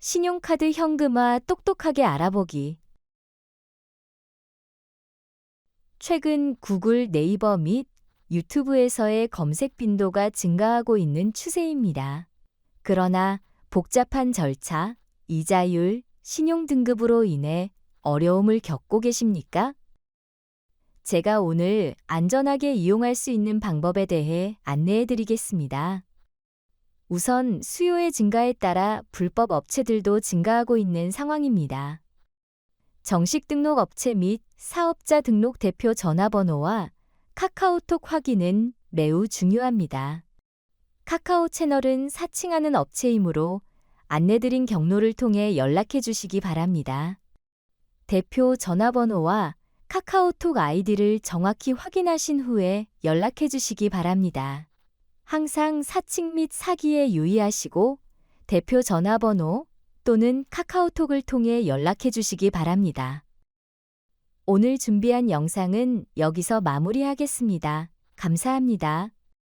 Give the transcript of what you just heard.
신용카드 현금화 똑똑하게 알아보기. 최근 구글 네이버 및 유튜브에서의 검색 빈도가 증가하고 있는 추세입니다. 그러나 복잡한 절차, 이자율, 신용 등급으로 인해 어려움을 겪고 계십니까? 제가 오늘 안전하게 이용할 수 있는 방법에 대해 안내해 드리겠습니다. 우선 수요의 증가에 따라 불법 업체들도 증가하고 있는 상황입니다. 정식 등록 업체 및 사업자 등록 대표 전화번호와 카카오톡 확인은 매우 중요합니다. 카카오 채널은 사칭하는 업체이므로 안내드린 경로를 통해 연락해 주시기 바랍니다. 대표 전화번호와 카카오톡 아이디를 정확히 확인하신 후에 연락해 주시기 바랍니다. 항상 사칭 및 사기에 유의하시고 대표 전화번호 또는 카카오톡을 통해 연락해 주시기 바랍니다. 오늘 준비한 영상은 여기서 마무리하겠습니다. 감사합니다.